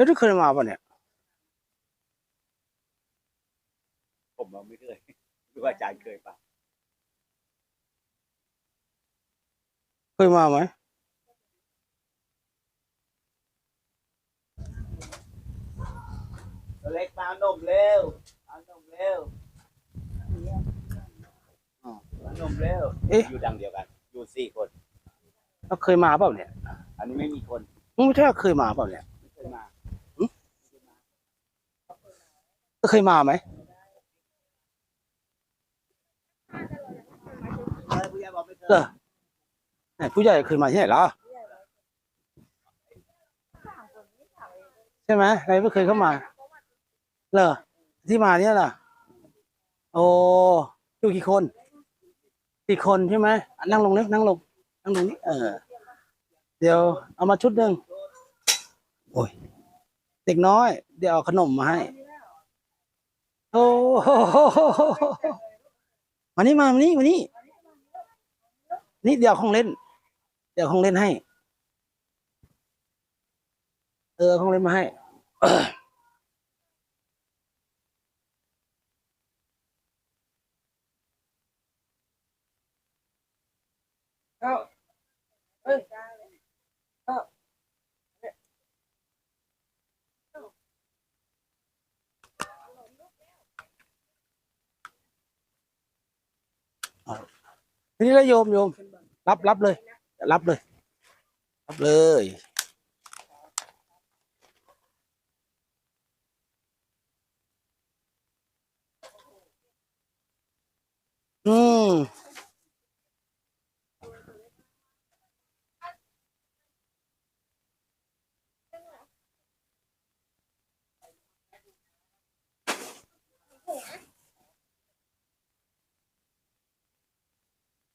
อ๋อแล้วทุกเคยมาป่ะเนี่ย ผมเราไม่เคยหรือว่าอาจารย์เคยปะเคยมาไหมตัวเล็กมาเอานมเร็วเอานมเร็วอ๋อเอานมเร็วเอ๊ะ อยู่ดังเดียวกัน อยู่สี่คน เราเคยมาเปล่าเนี่ย อันนี้ไม่มีคน มึงไม่ใช่ว่าเคยมาเปล่าเนี่ย ไม่เคยมา เคยมาไหมเออผู้ใหญ่เคยเหรอไหนผู้ใหญ่เคยมาที่ไหนล่ะใช่ไหมอะไรไม่เคยเข้ามาเหรอที่มาเนี่ยล่ะ โอ้อยู่กี่คนสี่คนใช่ไหมนั่งลงเลยนั่งลงนั่งลงนี่เออ เดี๋ยวเอามาชุดหนึ่งโอ้ยเด็กน้อย เดี๋ยวเอาขนมมาให้ โอ้มานี่มามานี่มานี่นี่เดี๋ยวของเล่น เดี๋ยวของเล่นให้ เออของเล่นมาให้ ทีนี้แล้วโยมโยม รับรับเลย รับเลย รับเลย อืม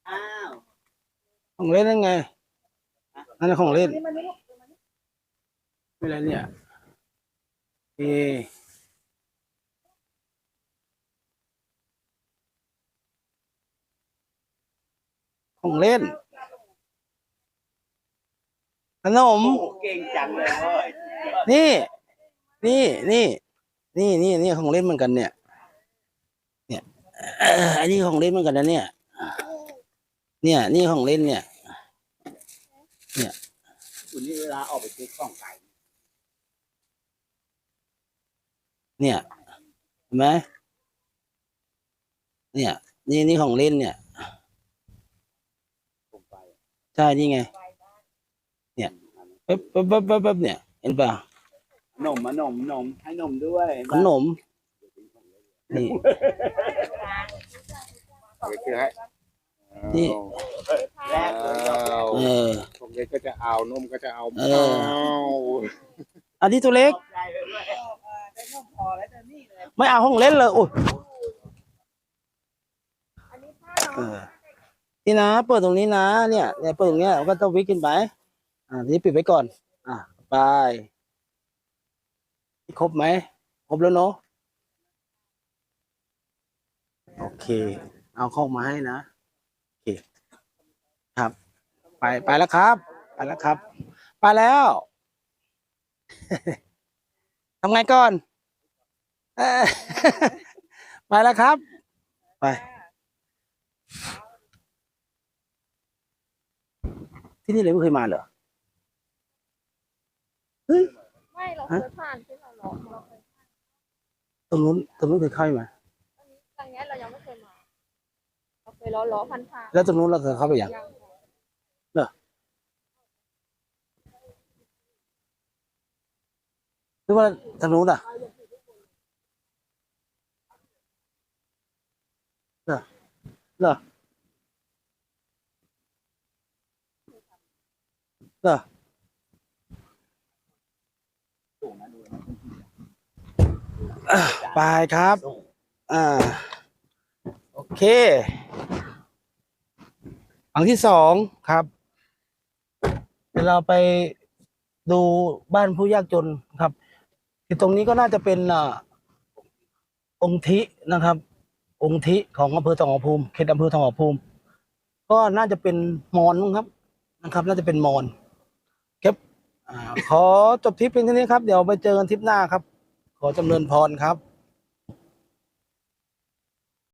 อ้าว ของเล่นนั่นไงนั่นนะของเล่นไม่ไรเนี่ยเอของเล่นขนมโอ้โหเก่งจังเลยเว้ยนี่ นี่ นี่ นี่ นี่ นี่ของเล่นเหมือนกันเนี่ย เนี่ยเอ่ออันนี้ของเล่นเหมือนกันนะเนี่ย เนี่ย นี่ของเล่นเนี่ยคุณนี่เวลาออกไปซื้อของไก่เนี่ยเห็นไหมเนี่ย นี่นี่ของเล่นเนี่ยผมไปใช่นี่ไง เนี่ยแป๊บแป๊บแป๊บแป๊บแป๊บเนี่ย เห็นป่ะนมมานมนมให้นมด้วยขนมนี่เอาไปซื้อให้ นี่แรกเลยอ้าวเออผมเล็กก็จะเอานมก็จะเอาเอออ้าวอันนี้ตัวเล็กได้เลยด้วยไม่เอาของเล่นเลยโอ้ยเออนี่นะเปิดตรงนี้นะเนี่ยเนี่ยเปิดตรงเนี้ยก็ต้องวิกขึ้นไปอ่าทีนี้ปิดไว้ก่อน อ่าไปครบไหมครบแล้วเนาะโอเค เอาเข้ามาให้นะโอเคครับ ไปไปแล้วครับ ไปแล้วครับ ไปแล้วทำไงก่อนเอ้ยไปแล้วครับ ไปที่นี่เลยไม่เคยมาเหรอไม่เราฮะเคยผ่านที่เราล้อเราเคยตรงนู้นตรงนู้นเคยเข้าไหมทางเนี้ยเรายังไม่เคยมาเราเคยล้อล้อพันผ่านแล้วตรงนู้นเราเคยเข้าไปยัง ยัง หรือว่าทางนู้นอะเหรอเหรอเหรออะไปครับ อ่า โอเคอังที่สองครับ เดี๋ยวเราไปดูบ้านผู้ยากจนครับ ที่ตรงนี้ก็น่าจะเป็นอองค์ทินะครับ องค์ทิของอำเภอทองผาภูมิเขตอำเภอทองผาภูมิ ก็น่าจะเป็นมอญครับนะครับ น่าจะเป็นมอญครับขอจบทริปเพียงเท่านี้ครับ เดี๋ยวไปเจอกันทริปหน้าครับ ขอจำเนินพรครับ